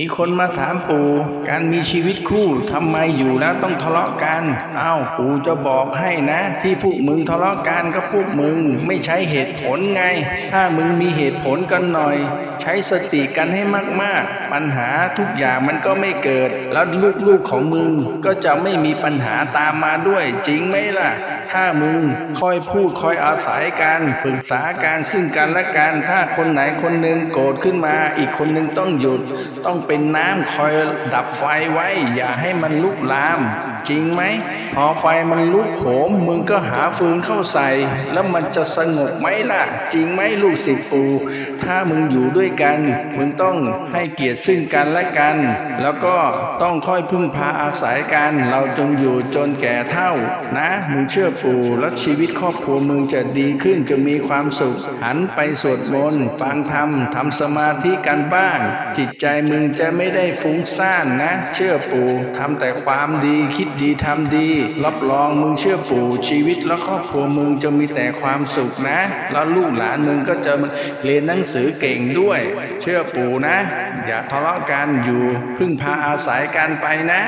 มีคนมาถามปู่ การมีชีวิตคู่ทำไมอยู่แล้วต้องทะเลาะกัน เอ้าปู่จะบอกให้นะ ที่พวกมึงทะเลาะกันก็พวกมึง ไม่ใช้เหตุผลไง ถ้ามึงมีเหตุผลกันหน่อย ใช้สติกันให้มากๆ ปัญหาทุกอย่างมันก็ไม่เกิด แล้วลูกๆของมึงก็จะไม่มีปัญหาตามมาด้วยจริงไหมล่ะ ถ้ามึงคอยพูดคอยอาศัยกันปรึกษาการซึ่งกันและกันถ้าคนไหนคนหนึ่งโกรธขึ้นมา อีกคนหนึ่งต้องหยุด ต้องเป็นน้ำคอยดับไฟไว้ อย่าให้มันลุกลาม จริงไหมพอไฟมันลุกโหม มึงก็หาฟืนเข้าใส่ แล้วมันจะสงบไหมล่ะ จริงไหมลูกศิษย์ปู่ถ้ามึงอยู่ด้วยกัน มึงต้องให้เกียรติซึ่งกันและกัน แล้วก็ต้องค่อยพึ่งพาอาศัยกัน เราจงอยู่จนแก่เท่า นะ มึงเชื่อปู่แล้วชีวิตครอบครัวมึงจะดีขึ้นจะมีความสุข หันไปสวดมนต์ฟังธรรมทำสมาธิกันบ้าง จิตใจมึงจะไม่ได้ฟุ้งซ่านนะ เชื่อปู่ทำแต่ความดีคิดดีทำดี รับรองมึงเชื่อปู่ชีวิตและครอบครัวมึงจะมีแต่ความสุขนะ แล้วลูกหลานมึงก็จะเรียนหนังสือเก่งด้วย เชื่อปู่นะ อย่าทะเลาะกันอยู่พึ่งพาอาศัยกันไปนะ